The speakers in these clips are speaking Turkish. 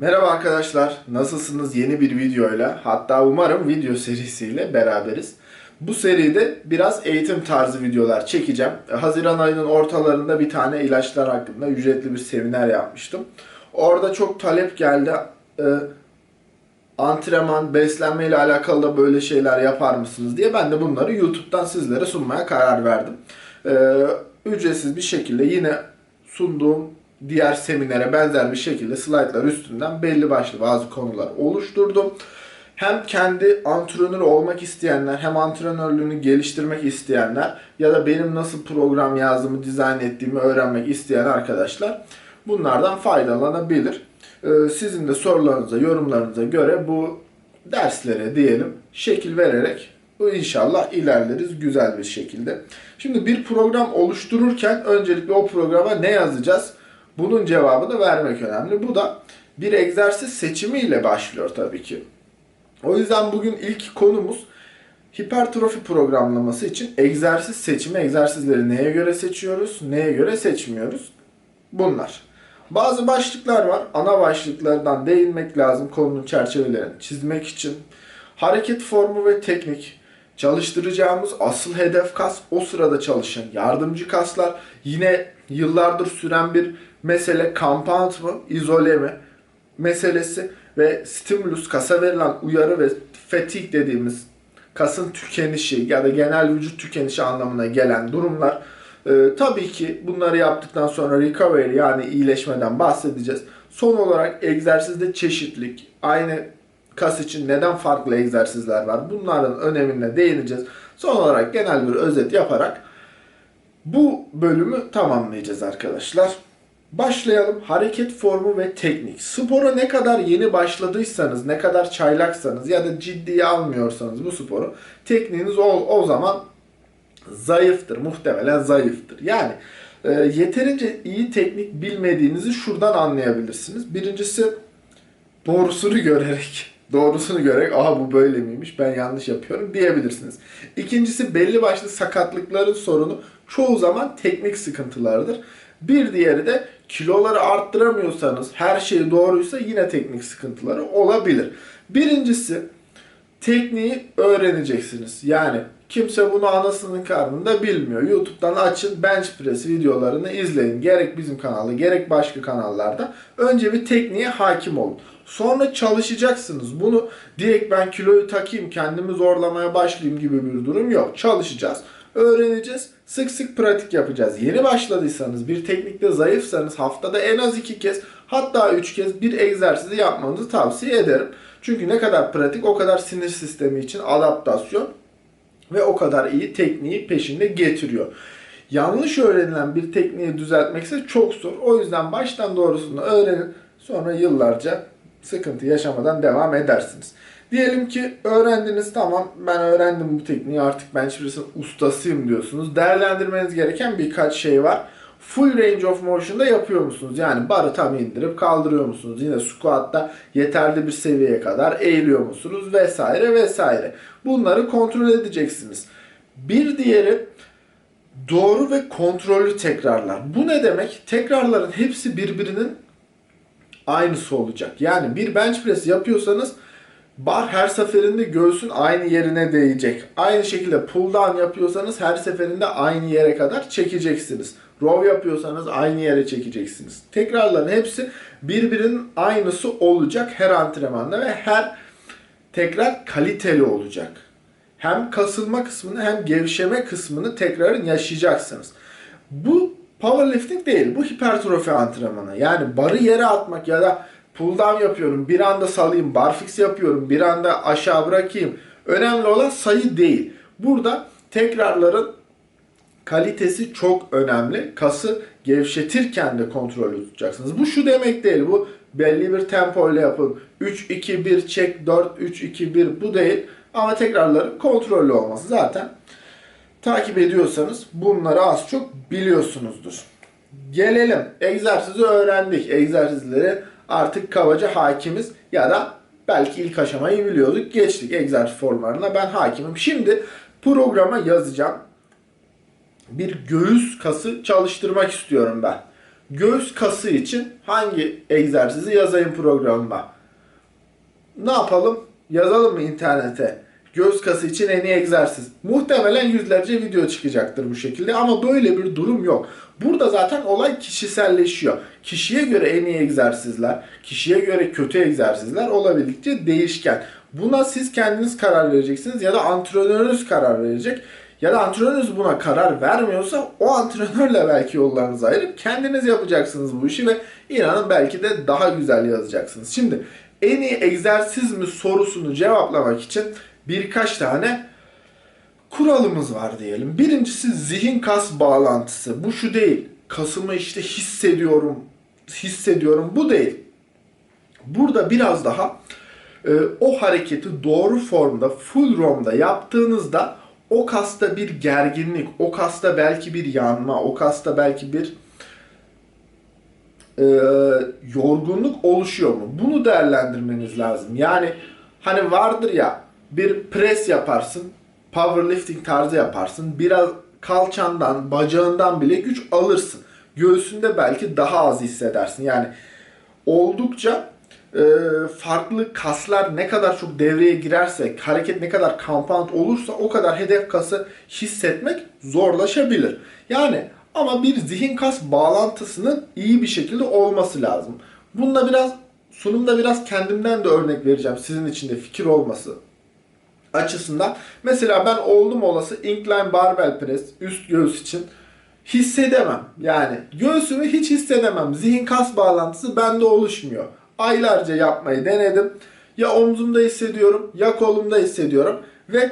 Merhaba arkadaşlar, nasılsınız? Yeni bir videoyla, hatta umarım video serisiyle beraberiz. Bu seride biraz eğitim tarzı videolar çekeceğim. Haziran ayının ortalarında bir tane ilaçlar hakkında ücretli bir seminer yapmıştım. Orada çok talep geldi. Ee, antrenman, beslenme ile alakalı da böyle şeyler yapar mısınız diye ben de bunları YouTube'dan sizlere sunmaya karar verdim. Ee, ücretsiz bir şekilde yine sunduğum diğer seminere benzer bir şekilde slaytlar üstünden belli başlı bazı konular oluşturdum. Hem kendi antrenör olmak isteyenler hem antrenörlüğünü geliştirmek isteyenler ya da benim nasıl program yazdığımı, dizayn ettiğimi öğrenmek isteyen arkadaşlar bunlardan faydalanabilir. Ee, Sizin de sorularınıza, yorumlarınıza göre bu derslere diyelim şekil vererek inşallah ilerleriz güzel bir şekilde. Şimdi bir program oluştururken öncelikle o programa ne yazacağız? Bunun cevabını vermek önemli. Bu da bir egzersiz seçimiyle başlıyor tabii ki. O yüzden bugün ilk konumuz hipertrofi programlaması için egzersiz seçimi. Egzersizleri neye göre seçiyoruz, neye göre seçmiyoruz? Bunlar. Bazı başlıklar var. Ana başlıklardan değinmek lazım konunun çerçevelerini çizmek için. Hareket formu ve teknik. Çalıştıracağımız asıl hedef kas o sırada çalışan yardımcı kaslar. Yine yıllardır süren bir mesele compound mı, izole mi meselesi ve stimulus kasa verilen uyarı ve fatigue dediğimiz kasın tükenişi ya da genel vücut tükenişi anlamına gelen durumlar. Ee, tabii ki bunları yaptıktan sonra recovery yani iyileşmeden bahsedeceğiz. Son olarak egzersizde çeşitlilik, aynı kas için neden farklı egzersizler var bunların önemine değineceğiz. Son olarak genel bir özet yaparak bu bölümü tamamlayacağız arkadaşlar. Başlayalım. Hareket formu ve teknik. Spora ne kadar yeni başladıysanız, ne kadar çaylaksanız ya da ciddiye almıyorsanız bu sporu tekniğiniz o, o zaman zayıftır. Muhtemelen zayıftır. Yani e, yeterince iyi teknik bilmediğinizi şuradan anlayabilirsiniz. Birincisi doğrusunu görerek doğrusunu görerek aha bu böyle miymiş ben yanlış yapıyorum diyebilirsiniz. İkincisi belli başlı sakatlıkların sorunu çoğu zaman teknik sıkıntılardır. Bir diğeri de kiloları arttıramıyorsanız her şey doğruysa yine teknik sıkıntıları olabilir. Birincisi tekniği öğreneceksiniz. Yani kimse bunu anasının karnında bilmiyor. YouTube'dan açın bench press videolarını izleyin. Gerek bizim kanalda gerek başka kanallarda. Önce bir tekniğe hakim olun. Sonra çalışacaksınız. Bunu direkt ben kiloyu takayım kendimi zorlamaya başlayayım gibi bir durum yok. Çalışacağız. Öğreneceğiz. Sık sık pratik yapacağız. Yeni başladıysanız, bir teknikte zayıfsanız haftada en az iki kez hatta üç kez bir egzersizi yapmanızı tavsiye ederim. Çünkü ne kadar pratik o kadar sinir sistemi için adaptasyon ve o kadar iyi tekniği peşinde getiriyor. Yanlış öğrenilen bir tekniği düzeltmek ise çok zor. O yüzden baştan doğrusunu öğrenin. Sonra yıllarca sıkıntı yaşamadan devam edersiniz. Diyelim ki öğrendiniz tamam ben öğrendim bu tekniği artık ben press'in ustasıyım diyorsunuz. Değerlendirmeniz gereken birkaç şey var. Full range of motion'da yapıyor musunuz? Yani barı tam indirip kaldırıyor musunuz? Yine squat'ta yeterli bir seviyeye kadar eğiliyor musunuz? Vesaire vesaire. Bunları kontrol edeceksiniz. Bir diğeri doğru ve kontrollü tekrarlar. Bu ne demek? Tekrarların hepsi birbirinin aynısı olacak. Yani bir bench press yapıyorsanız bar her seferinde göğsün aynı yerine değecek. Aynı şekilde pull down yapıyorsanız her seferinde aynı yere kadar çekeceksiniz. Row yapıyorsanız aynı yere çekeceksiniz. Tekrarların hepsi birbirinin aynısı olacak her antrenmanda ve her tekrar kaliteli olacak. Hem kasılma kısmını hem gevşeme kısmını tekrarın yaşayacaksınız. Bu powerlifting değil. Bu hipertrofi antrenmanı. Yani barı yere atmak ya da pull down yapıyorum. Bir anda salayım. Barfix yapıyorum. Bir anda aşağı bırakayım. Önemli olan sayı değil. Burada tekrarların kalitesi çok önemli. Kası gevşetirken de kontrollü tutacaksınız. Bu şu demek değil. Bu belli bir tempo ile yapın. 3 2 1 çek 4 3 2 1 bu değil. Ama tekrarların kontrollü olması zaten takip ediyorsanız bunları az çok biliyorsunuzdur. Gelelim. Egzersizi öğrendik. Egzersizleri artık kabaca hakimiz ya da belki ilk aşamayı biliyorduk. Geçtik egzersiz formlarına. Ben hakimim. Şimdi programa yazacağım. Bir göğüs kası çalıştırmak istiyorum ben. göğüs kası için hangi egzersizi yazayım programıma? Ne yapalım? Yazalım mı internete? Göğüs kası için en iyi egzersiz. Muhtemelen yüzlerce video çıkacaktır bu şekilde ama böyle bir durum yok. Burada zaten olay kişiselleşiyor. Kişiye göre en iyi egzersizler, kişiye göre kötü egzersizler olabildikçe değişken. Buna siz kendiniz karar vereceksiniz ya da antrenörünüz karar verecek. Ya da antrenörünüz buna karar vermiyorsa o antrenörle belki yollarınızı ayırıp kendiniz yapacaksınız bu işi ve inanın belki de daha güzel yazacaksınız. Şimdi en iyi egzersiz mi sorusunu cevaplamak için birkaç tane kuralımız var diyelim. Birincisi zihin kas bağlantısı. Bu şu değil. Kasımı işte hissediyorum, hissediyorum. Bu değil. Burada biraz daha e, o hareketi doğru formda, full ROM'da yaptığınızda o kasta bir gerginlik, o kasta belki bir yanma, o kasta belki bir e, yorgunluk oluşuyor mu? Bunu değerlendirmeniz lazım. Yani hani vardır ya bir pres yaparsın, powerlifting tarzı yaparsın. Biraz kalçandan, bacağından bile güç alırsın. Göğsünde belki daha az hissedersin. Yani oldukça e, farklı kaslar ne kadar çok devreye girerse, hareket ne kadar compound olursa o kadar hedef kası hissetmek zorlaşabilir. Yani ama bir zihin kas bağlantısının iyi bir şekilde olması lazım. Bunda biraz sunumda biraz kendimden de örnek vereceğim sizin için de fikir olması açısından. Mesela ben oldum olası incline barbell press üst göğüs için hissedemem. Yani göğsümü hiç hissedemem. Zihin kas bağlantısı bende oluşmuyor. Aylarca yapmayı denedim. Ya omzumda hissediyorum ya kolumda hissediyorum. Ve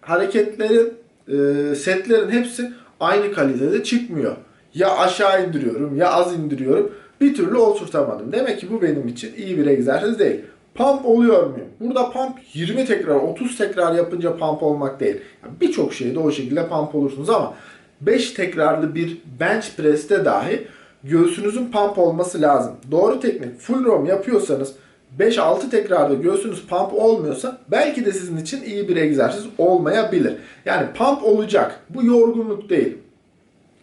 hareketlerin, e, setlerin hepsi aynı kalitede çıkmıyor. Ya aşağı indiriyorum ya az indiriyorum. Bir türlü oturtamadım. Demek ki bu benim için iyi bir egzersiz değil. Pump oluyor muyum? Burada pump 20 tekrar, 30 tekrar yapınca pump olmak değil. Yani Birçok şeyde o şekilde pump olursunuz ama 5 tekrarlı bir bench press'te dahi göğsünüzün pump olması lazım. Doğru teknik full row yapıyorsanız 5-6 tekrarda göğsünüz pump olmuyorsa belki de sizin için iyi bir egzersiz olmayabilir. Yani pump olacak. Bu yorgunluk değil.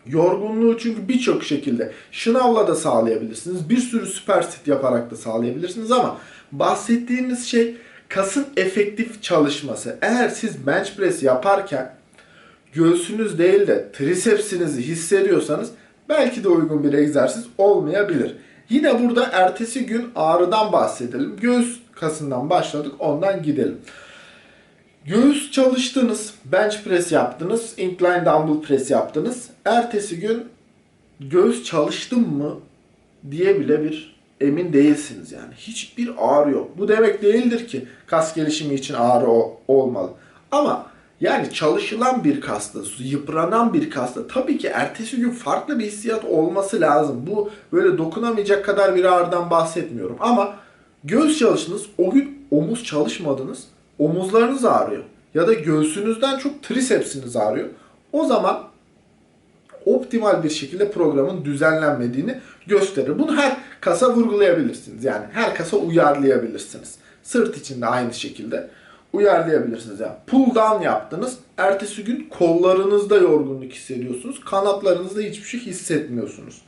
Yorgunluğu çünkü birçok şekilde şınavla da sağlayabilirsiniz. Bir sürü süper sit yaparak da sağlayabilirsiniz ama bahsettiğimiz şey kasın efektif çalışması. Eğer siz bench press yaparken göğsünüz değil de trisepsinizi hissediyorsanız belki de uygun bir egzersiz olmayabilir. Yine burada ertesi gün ağrıdan bahsedelim. Göğüs kasından başladık ondan gidelim. Göğüs çalıştınız, bench press yaptınız, incline dumbbell press yaptınız. Ertesi gün göğüs çalıştım mı diye bile bir emin değilsiniz yani. Hiçbir ağrı yok. Bu demek değildir ki kas gelişimi için ağrı olmalı. Ama yani çalışılan bir kasta, yıpranan bir kasta tabii ki ertesi gün farklı bir hissiyat olması lazım. Bu böyle dokunamayacak kadar bir ağrıdan bahsetmiyorum. Ama göğüs çalıştınız, o gün omuz çalışmadınız, omuzlarınız ağrıyor. Ya da göğsünüzden çok trisepsiniz ağrıyor. O zaman optimal bir şekilde programın düzenlenmediğini gösterir. Bunu her kasa vurgulayabilirsiniz. Yani her kasa uyarlayabilirsiniz. Sırt için de aynı şekilde uyarlayabilirsiniz. Yani pull down yaptınız. Ertesi gün kollarınızda yorgunluk hissediyorsunuz. Kanatlarınızda hiçbir şey hissetmiyorsunuz.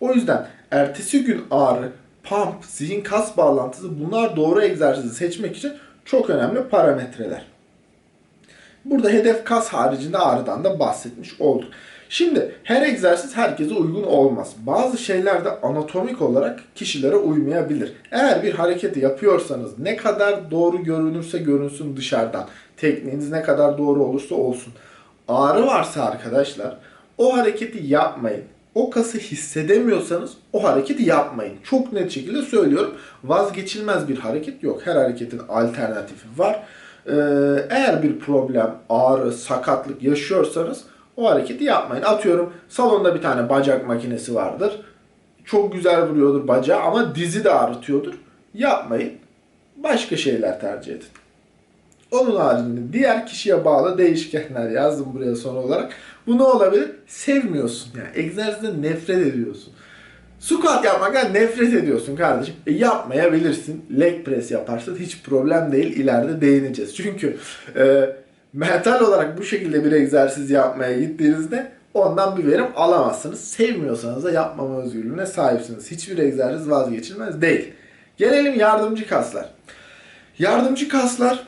O yüzden ertesi gün ağrı, pump, zihin kas bağlantısı bunlar doğru egzersizi seçmek için çok önemli parametreler. Burada hedef kas haricinde ağrıdan da bahsetmiş olduk. Şimdi her egzersiz herkese uygun olmaz. Bazı şeyler de anatomik olarak kişilere uymayabilir. Eğer bir hareketi yapıyorsanız ne kadar doğru görünürse görünsün dışarıdan. Tekniğiniz ne kadar doğru olursa olsun. Ağrı varsa arkadaşlar o hareketi yapmayın. O kası hissedemiyorsanız o hareketi yapmayın. Çok net şekilde söylüyorum. Vazgeçilmez bir hareket yok. Her hareketin alternatifi var. Ee, eğer bir problem, ağrı, sakatlık yaşıyorsanız o hareketi yapmayın. Atıyorum salonda bir tane bacak makinesi vardır. Çok güzel vuruyordur bacağı ama dizi de ağrıtıyordur. Yapmayın. Başka şeyler tercih edin. Onun haricinde diğer kişiye bağlı değişkenler yazdım buraya son olarak. Bu ne olabilir? Sevmiyorsun yani. Egzersizden nefret ediyorsun. Squat yapmaktan nefret ediyorsun kardeşim. E yapmayabilirsin. Leg press yaparsın. Hiç problem değil. İleride değineceğiz. Çünkü e, mental olarak bu şekilde bir egzersiz yapmaya gittiğinizde ondan bir verim alamazsınız. Sevmiyorsanız da yapmama özgürlüğüne sahipsiniz. Hiçbir egzersiz vazgeçilmez değil. Gelelim yardımcı kaslar. Yardımcı kaslar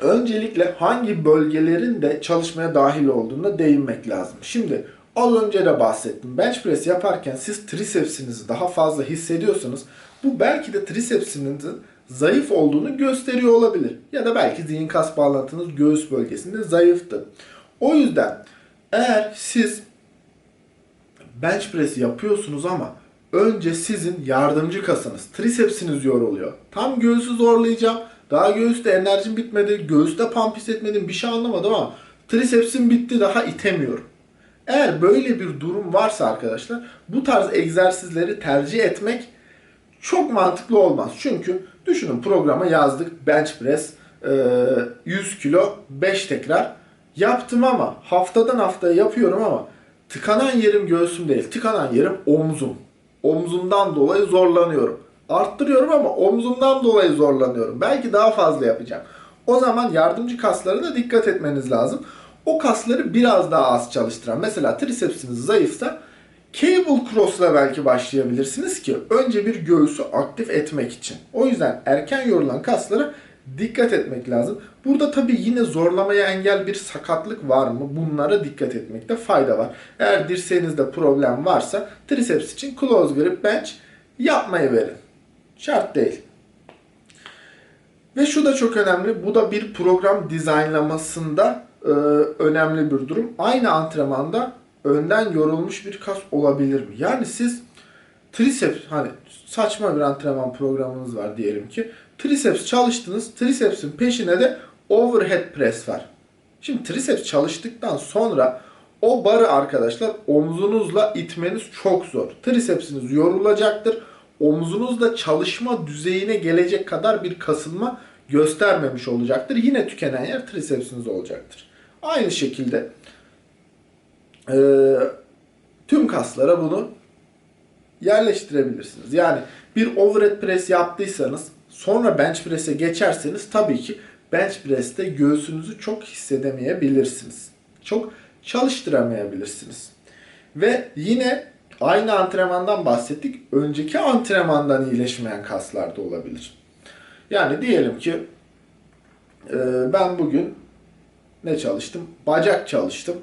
öncelikle hangi bölgelerin de çalışmaya dahil olduğuna değinmek lazım. Şimdi az önce de bahsettim. Bench press yaparken siz trisepsinizi daha fazla hissediyorsanız bu belki de trisepsinizin zayıf olduğunu gösteriyor olabilir. Ya da belki zihin kas bağlantınız göğüs bölgesinde zayıftı. O yüzden eğer siz bench press yapıyorsunuz ama önce sizin yardımcı kasınız, trisepsiniz yoruluyor. Tam göğsü zorlayacağım. Daha göğüste enerjim bitmedi, göğüste pump hissetmedim, bir şey anlamadım ama trisepsim bitti daha itemiyorum. Eğer böyle bir durum varsa arkadaşlar bu tarz egzersizleri tercih etmek çok mantıklı olmaz. Çünkü düşünün programa yazdık bench press 100 kilo 5 tekrar yaptım ama haftadan haftaya yapıyorum ama tıkanan yerim göğsüm değil. Tıkanan yerim omzum. Omzumdan dolayı zorlanıyorum. Arttırıyorum ama omzumdan dolayı zorlanıyorum. Belki daha fazla yapacağım. O zaman yardımcı kaslarına dikkat etmeniz lazım. O kasları biraz daha az çalıştıran. Mesela trisepsiniz zayıfsa cable cross'la belki başlayabilirsiniz ki önce bir göğüsü aktif etmek için. O yüzden erken yorulan kaslara dikkat etmek lazım. Burada tabii yine zorlamaya engel bir sakatlık var mı? Bunlara dikkat etmekte fayda var. Eğer dirseğinizde problem varsa triceps için close grip bench yapmayı verin. Şart değil. Ve şu da çok önemli. Bu da bir program dizaynlamasında e, önemli bir durum. Aynı antrenmanda önden yorulmuş bir kas olabilir mi? Yani siz triceps hani saçma bir antrenman programınız var diyelim ki. Triceps çalıştınız. Triceps'in peşine de overhead press var. Şimdi triceps çalıştıktan sonra o barı arkadaşlar omzunuzla itmeniz çok zor. Tricepsiniz yorulacaktır. Omzunuzda çalışma düzeyine gelecek kadar bir kasılma göstermemiş olacaktır. Yine tükenen yer tricepsiniz olacaktır. Aynı şekilde e, tüm kaslara bunu yerleştirebilirsiniz. Yani bir overhead press yaptıysanız sonra bench press'e geçerseniz tabii ki bench press'te göğsünüzü çok hissedemeyebilirsiniz. Çok çalıştıramayabilirsiniz. Ve yine aynı antrenmandan bahsettik. Önceki antrenmandan iyileşmeyen kaslar da olabilir. Yani diyelim ki e, ben bugün ne çalıştım? Bacak çalıştım.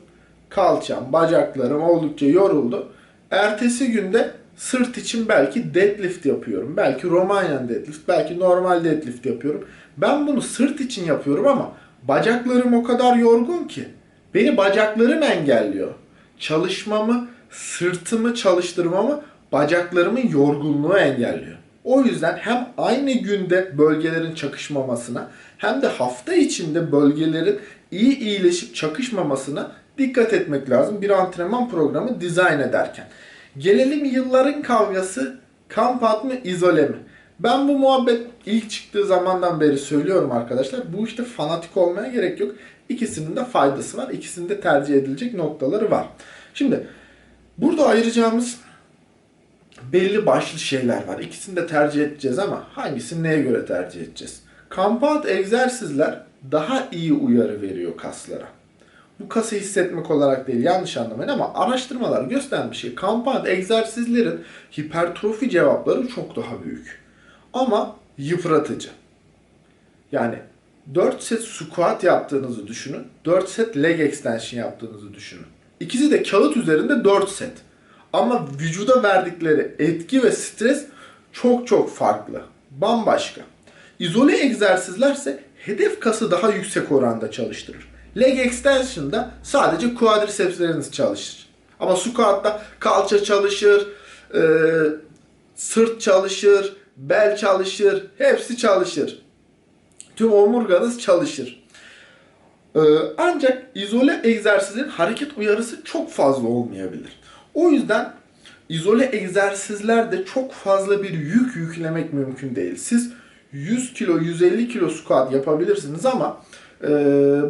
Kalçam, bacaklarım oldukça yoruldu. Ertesi günde sırt için belki deadlift yapıyorum. Belki Romanya'nın deadlift, belki normal deadlift yapıyorum. Ben bunu sırt için yapıyorum ama bacaklarım o kadar yorgun ki beni bacaklarım engelliyor. Çalışmamı, sırtımı çalıştırmamı bacaklarımın yorgunluğu engelliyor. O yüzden hem aynı günde bölgelerin çakışmamasına hem de hafta içinde bölgelerin iyi iyileşip çakışmamasına dikkat etmek lazım bir antrenman programı dizayn ederken. Gelelim yılların kavgası kamp mı izole mi? Ben bu muhabbet ilk çıktığı zamandan beri söylüyorum arkadaşlar. Bu işte fanatik olmaya gerek yok. İkisinin de faydası var. İkisinin de tercih edilecek noktaları var. Şimdi burada ayıracağımız belli başlı şeyler var. İkisini de tercih edeceğiz ama hangisini neye göre tercih edeceğiz? Compound egzersizler daha iyi uyarı veriyor kaslara. Bu kası hissetmek olarak değil yanlış anlamayın ama araştırmalar göstermiş ki compound egzersizlerin hipertrofi cevapları çok daha büyük. Ama yıpratıcı. Yani 4 set squat yaptığınızı düşünün. 4 set leg extension yaptığınızı düşünün. İkisi de kağıt üzerinde 4 set. Ama vücuda verdikleri etki ve stres çok çok farklı. Bambaşka. İzole egzersizlerse hedef kası daha yüksek oranda çalıştırır. Leg extension'da sadece quadricepsleriniz çalışır. Ama squat'ta kalça çalışır, e, sırt çalışır, bel çalışır, hepsi çalışır. Tüm omurganız çalışır. E, ancak izole egzersizlerin hareket uyarısı çok fazla olmayabilir. O yüzden izole egzersizlerde çok fazla bir yük yüklemek mümkün değil. Siz 100 kilo, 150 kilo squat yapabilirsiniz ama e,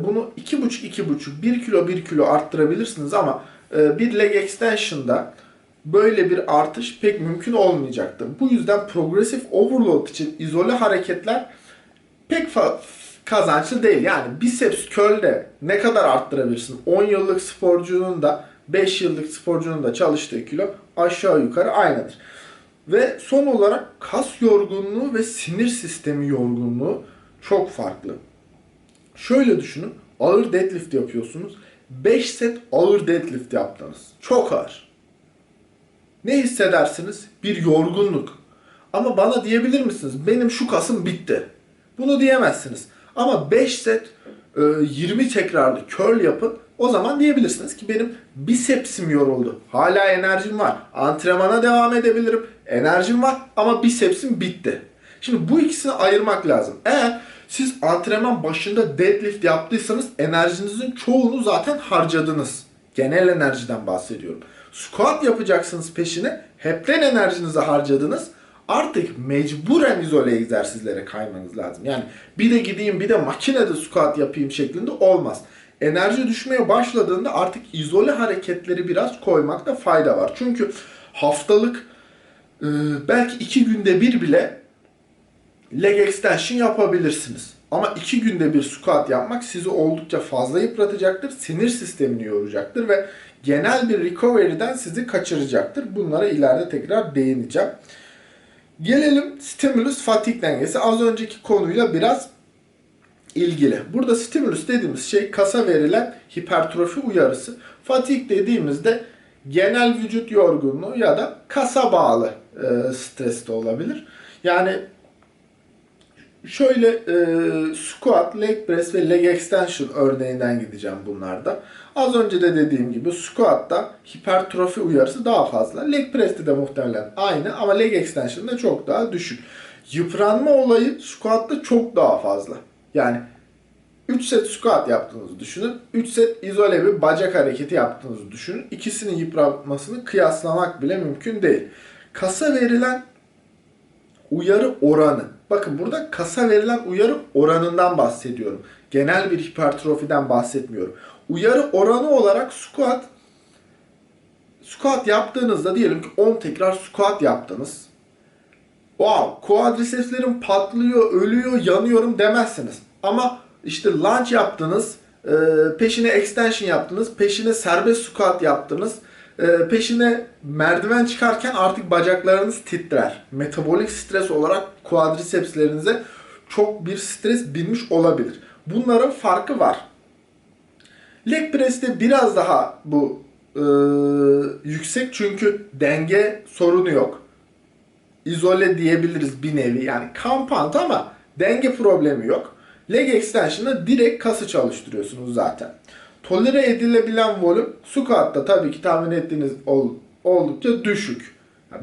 bunu 2,5-2,5, 1 kilo 1 kilo arttırabilirsiniz ama e, bir leg extension'da böyle bir artış pek mümkün olmayacaktır. Bu yüzden progresif overload için izole hareketler pek kazançlı değil. Yani biceps curl'de ne kadar arttırabilirsin? 10 yıllık sporcunun da 5 yıllık sporcunun da çalıştığı kilo aşağı yukarı aynıdır. Ve son olarak kas yorgunluğu ve sinir sistemi yorgunluğu çok farklı. Şöyle düşünün. Ağır deadlift yapıyorsunuz. 5 set ağır deadlift yaptınız. Çok ağır. Ne hissedersiniz? Bir yorgunluk. Ama bana diyebilir misiniz? Benim şu kasım bitti. Bunu diyemezsiniz. Ama 5 set 20 tekrarlı curl yapın. O zaman diyebilirsiniz ki benim bisepsim yoruldu. Hala enerjim var. Antrenmana devam edebilirim. Enerjim var ama bisepsim bitti. Şimdi bu ikisini ayırmak lazım. Eğer siz antrenman başında deadlift yaptıysanız enerjinizin çoğunu zaten harcadınız. Genel enerjiden bahsediyorum. Squat yapacaksınız peşine. Hepten enerjinizi harcadınız. Artık mecburen izole egzersizlere kaymanız lazım. Yani bir de gideyim bir de makinede squat yapayım şeklinde olmaz. Enerji düşmeye başladığında artık izole hareketleri biraz koymakta fayda var. Çünkü haftalık belki iki günde bir bile leg extension yapabilirsiniz. Ama iki günde bir squat yapmak sizi oldukça fazla yıpratacaktır. Sinir sistemini yoracaktır ve genel bir recovery'den sizi kaçıracaktır. Bunlara ileride tekrar değineceğim. Gelelim stimulus fatigue dengesi. Az önceki konuyla biraz ilgili. Burada stimulus dediğimiz şey kasa verilen hipertrofi uyarısı. Fatigue dediğimizde genel vücut yorgunluğu ya da kasa bağlı e, stres de olabilir. Yani şöyle e, squat, leg press ve leg extension örneğinden gideceğim bunlarda. Az önce de dediğim gibi squat'ta hipertrofi uyarısı daha fazla. Leg press'te de muhtemelen aynı ama leg extension'da çok daha düşük. Yıpranma olayı squat'ta çok daha fazla. Yani 3 set squat yaptığınızı düşünün. 3 set izole bir bacak hareketi yaptığınızı düşünün. İkisinin yıpranmasını kıyaslamak bile mümkün değil. Kasa verilen uyarı oranı. Bakın burada kasa verilen uyarı oranından bahsediyorum. Genel bir hipertrofiden bahsetmiyorum. Uyarı oranı olarak squat squat yaptığınızda diyelim ki 10 tekrar squat yaptınız. Wow, quadricepslerim patlıyor, ölüyor, yanıyorum demezsiniz. Ama işte lunge yaptınız, peşine extension yaptınız, peşine serbest squat yaptınız, e, peşine merdiven çıkarken artık bacaklarınız titrer. Metabolik stres olarak quadricepslerinize çok bir stres binmiş olabilir. Bunların farkı var. Leg press'te biraz daha bu e, yüksek çünkü denge sorunu yok. İzole diyebiliriz bir nevi yani compound ama denge problemi yok. Leg extension'da direkt kası çalıştırıyorsunuz zaten. Tolere edilebilen volüm squat'ta tabii ki tahmin ettiğiniz ol, oldukça düşük.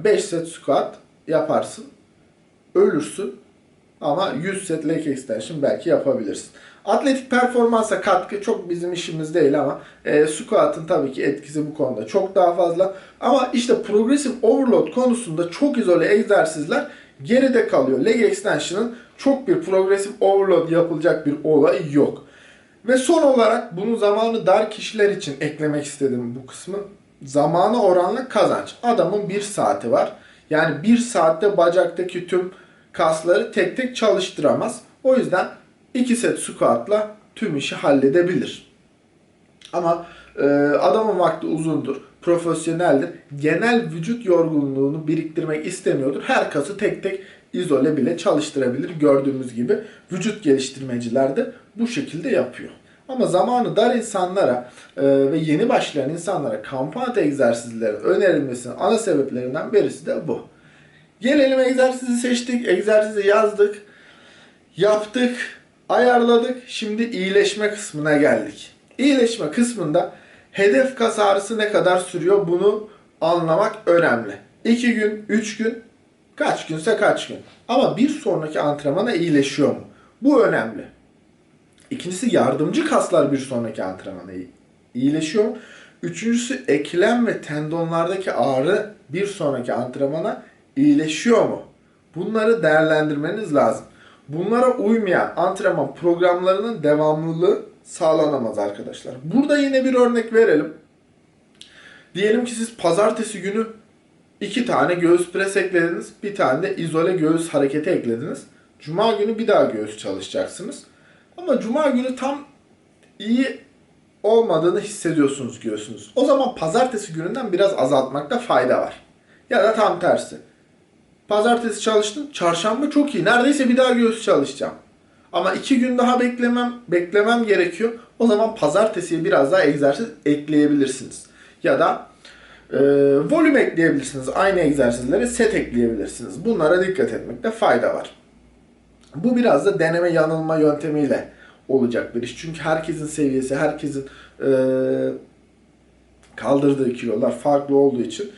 5 set squat yaparsın. Ölürsün. Ama 100 set leg extension belki yapabilirsin. Atletik performansa katkı çok bizim işimiz değil ama e, squat'ın tabii ki etkisi bu konuda çok daha fazla. Ama işte progressive overload konusunda çok izole egzersizler geride kalıyor. Leg extension'ın çok bir progressive overload yapılacak bir olayı yok. Ve son olarak bunu zamanı dar kişiler için eklemek istedim bu kısmı. Zamanı oranla kazanç. Adamın bir saati var. Yani bir saatte bacaktaki tüm kasları tek tek çalıştıramaz. O yüzden iki set squatla tüm işi halledebilir. Ama e, adamın vakti uzundur, profesyoneldir. Genel vücut yorgunluğunu biriktirmek istemiyordur. Her kası tek tek izole bile çalıştırabilir. Gördüğümüz gibi vücut geliştirmeciler de bu şekilde yapıyor. Ama zamanı dar insanlara e, ve yeni başlayan insanlara kampanya egzersizlerin önerilmesinin ana sebeplerinden birisi de bu. Gelelim egzersizi seçtik, egzersizi yazdık, yaptık, ayarladık. Şimdi iyileşme kısmına geldik. İyileşme kısmında hedef kas ağrısı ne kadar sürüyor bunu anlamak önemli. 2 gün, 3 gün, kaç günse kaç gün. Ama bir sonraki antrenmana iyileşiyor mu? Bu önemli. İkincisi yardımcı kaslar bir sonraki antrenmana iyileşiyor? Üçüncüsü eklem ve tendonlardaki ağrı bir sonraki antrenmana iyileşiyor mu? Bunları değerlendirmeniz lazım. Bunlara uymayan antrenman programlarının devamlılığı sağlanamaz arkadaşlar. Burada yine bir örnek verelim. Diyelim ki siz pazartesi günü iki tane göğüs pres eklediniz. Bir tane de izole göğüs hareketi eklediniz. Cuma günü bir daha göğüs çalışacaksınız. Ama cuma günü tam iyi olmadığını hissediyorsunuz göğsünüz. O zaman pazartesi gününden biraz azaltmakta fayda var. Ya da tam tersi. Pazartesi çalıştım, çarşamba çok iyi. Neredeyse bir daha göğüs çalışacağım. Ama iki gün daha beklemem beklemem gerekiyor. O zaman pazartesiye biraz daha egzersiz ekleyebilirsiniz. Ya da e, volüm ekleyebilirsiniz. Aynı egzersizlere set ekleyebilirsiniz. Bunlara dikkat etmekte fayda var. Bu biraz da deneme yanılma yöntemiyle olacak bir iş. Çünkü herkesin seviyesi, herkesin e, kaldırdığı kilolar farklı olduğu için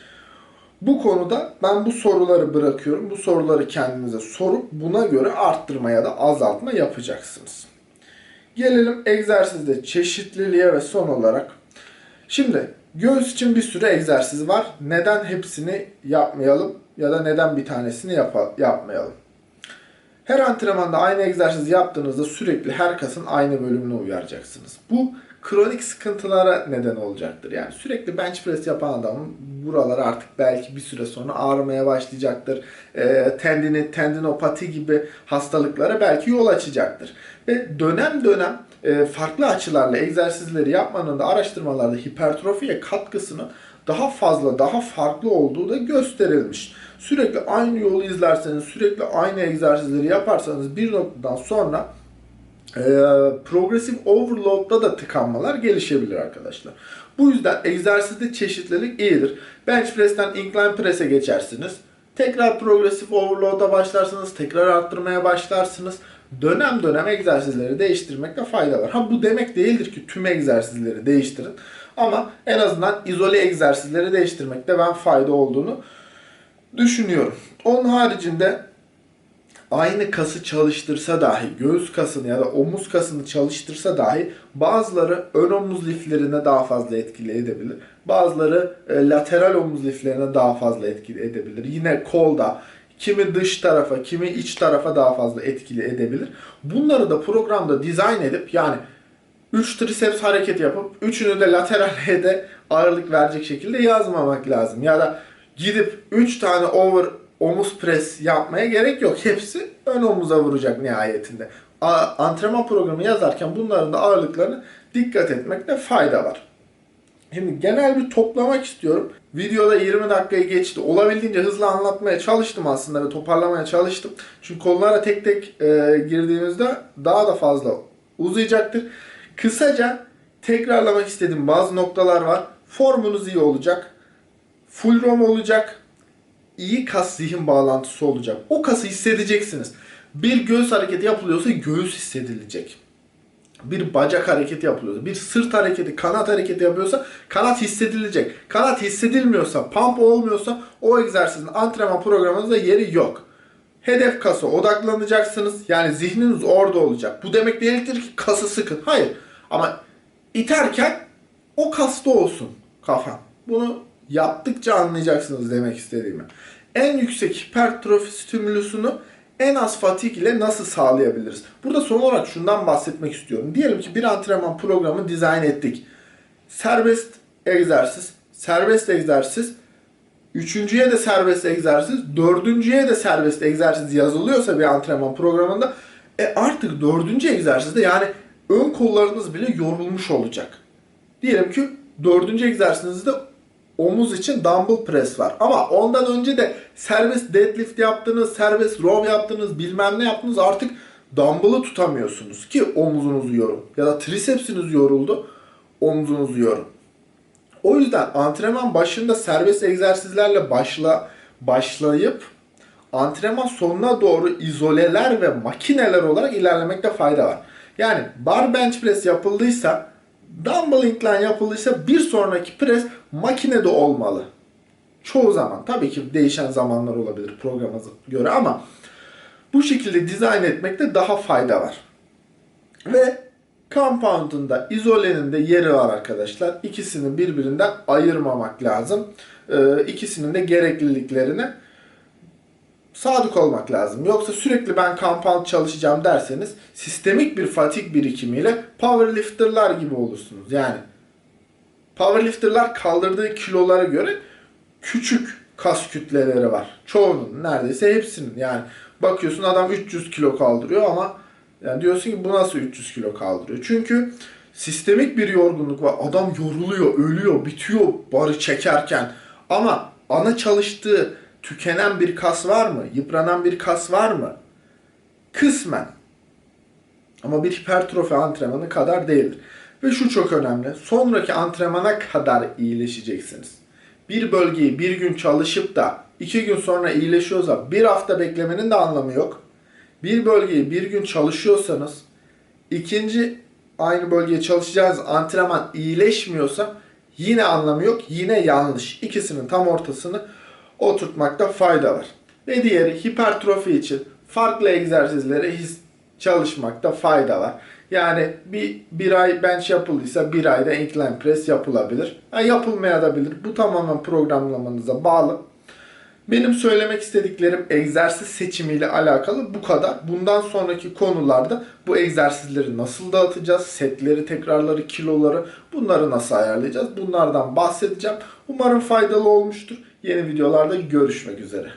bu konuda ben bu soruları bırakıyorum. Bu soruları kendinize sorup buna göre arttırmaya da azaltma yapacaksınız. Gelelim egzersizde çeşitliliğe ve son olarak. Şimdi göğüs için bir sürü egzersiz var. Neden hepsini yapmayalım ya da neden bir tanesini yap- yapmayalım? Her antrenmanda aynı egzersiz yaptığınızda sürekli her kasın aynı bölümüne uyaracaksınız. Bu kronik sıkıntılara neden olacaktır. Yani sürekli bench press yapan adamın buraları artık belki bir süre sonra ağrımaya başlayacaktır. E, tendini, tendinopati gibi hastalıklara belki yol açacaktır. Ve dönem dönem farklı açılarla egzersizleri yapmanın da araştırmalarda hipertrofiye katkısının daha fazla, daha farklı olduğu da gösterilmiş. Sürekli aynı yolu izlerseniz, sürekli aynı egzersizleri yaparsanız bir noktadan sonra e, progresif overload'da da tıkanmalar gelişebilir arkadaşlar. Bu yüzden egzersizde çeşitlilik iyidir. Bench press'ten incline press'e geçersiniz. Tekrar progresif overload'a başlarsınız. Tekrar arttırmaya başlarsınız. Dönem dönem egzersizleri değiştirmekte fayda var. Ha bu demek değildir ki tüm egzersizleri değiştirin. Ama en azından izole egzersizleri değiştirmekte ben fayda olduğunu düşünüyorum. Onun haricinde aynı kası çalıştırsa dahi, göğüs kasını ya da omuz kasını çalıştırsa dahi bazıları ön omuz liflerine daha fazla etkili edebilir. Bazıları e, lateral omuz liflerine daha fazla etkili edebilir. Yine kolda, kimi dış tarafa, kimi iç tarafa daha fazla etkili edebilir. Bunları da programda dizayn edip yani 3 triceps hareket yapıp üçünü de lateral head'e ağırlık verecek şekilde yazmamak lazım. Ya da gidip 3 tane over omuz pres yapmaya gerek yok. Hepsi ön omuza vuracak nihayetinde. A- antrenman programı yazarken bunların da ağırlıklarına dikkat etmekte fayda var. Şimdi genel bir toplamak istiyorum. Videoda 20 dakikayı geçti. Olabildiğince hızlı anlatmaya çalıştım aslında ve toparlamaya çalıştım. Çünkü konulara tek tek e, girdiğimizde daha da fazla uzayacaktır. Kısaca tekrarlamak istediğim bazı noktalar var. Formunuz iyi olacak. Full ROM olacak. İyi kas zihin bağlantısı olacak. O kası hissedeceksiniz. Bir göğüs hareketi yapılıyorsa göğüs hissedilecek. Bir bacak hareketi yapılıyorsa, bir sırt hareketi, kanat hareketi yapıyorsa kanat hissedilecek. Kanat hissedilmiyorsa, pump olmuyorsa o egzersizin antrenman programınızda yeri yok. Hedef kasa odaklanacaksınız. Yani zihniniz orada olacak. Bu demek değildir ki kası sıkın. Hayır. Ama iterken o kasta olsun kafam. Bunu yaptıkça anlayacaksınız demek istediğimi. En yüksek hipertrofi stimülusunu en az fatik ile nasıl sağlayabiliriz? Burada son olarak şundan bahsetmek istiyorum. Diyelim ki bir antrenman programı dizayn ettik. Serbest egzersiz, serbest egzersiz, üçüncüye de serbest egzersiz, dördüncüye de serbest egzersiz yazılıyorsa bir antrenman programında e artık dördüncü egzersizde yani ön kollarınız bile yorulmuş olacak. Diyelim ki dördüncü egzersizde omuz için dumbbell press var. Ama ondan önce de serbest deadlift yaptınız, serbest row yaptınız, bilmem ne yaptınız artık dumbbell'ı tutamıyorsunuz ki omuzunuzu yorun. Ya da tricepsiniz yoruldu, omuzunuzu yorun. O yüzden antrenman başında serbest egzersizlerle başla başlayıp antrenman sonuna doğru izoleler ve makineler olarak ilerlemekte fayda var. Yani bar bench press yapıldıysa, dumbbell incline yapıldıysa bir sonraki pres makinede olmalı. Çoğu zaman. Tabii ki değişen zamanlar olabilir programa göre ama bu şekilde dizayn etmekte daha fayda var. Ve compound'un da izolenin de yeri var arkadaşlar. İkisini birbirinden ayırmamak lazım. Ee, ikisinin de gerekliliklerine sadık olmak lazım. Yoksa sürekli ben compound çalışacağım derseniz sistemik bir fatik birikimiyle powerlifterlar gibi olursunuz. Yani powerlifterlar kaldırdığı kilolara göre küçük kas kütleleri var. Çoğunun neredeyse hepsinin yani bakıyorsun adam 300 kilo kaldırıyor ama Yani diyorsun ki bu nasıl 300 kilo kaldırıyor? Çünkü sistemik bir yorgunluk var. Adam yoruluyor, ölüyor, bitiyor barı çekerken. Ama ana çalıştığı tükenen bir kas var mı? Yıpranan bir kas var mı? Kısmen. Ama bir hipertrofi antrenmanı kadar değildir. Ve şu çok önemli. Sonraki antrenmana kadar iyileşeceksiniz. Bir bölgeyi bir gün çalışıp da iki gün sonra iyileşiyorsa bir hafta beklemenin de anlamı yok. Bir bölgeyi bir gün çalışıyorsanız ikinci aynı bölgeye çalışacağınız antrenman iyileşmiyorsa yine anlamı yok. Yine yanlış. İkisinin tam ortasını oturtmakta fayda var. Ve diğeri hipertrofi için farklı egzersizlere çalışmakta fayda var. Yani bir, bir ay bench yapıldıysa bir ayda incline press yapılabilir. Ha, yapılmaya da bilir. Bu tamamen programlamanıza bağlı. Benim söylemek istediklerim egzersiz seçimiyle alakalı bu kadar. Bundan sonraki konularda bu egzersizleri nasıl dağıtacağız, setleri, tekrarları, kiloları bunları nasıl ayarlayacağız bunlardan bahsedeceğim. Umarım faydalı olmuştur. Yeni videolarda görüşmek üzere.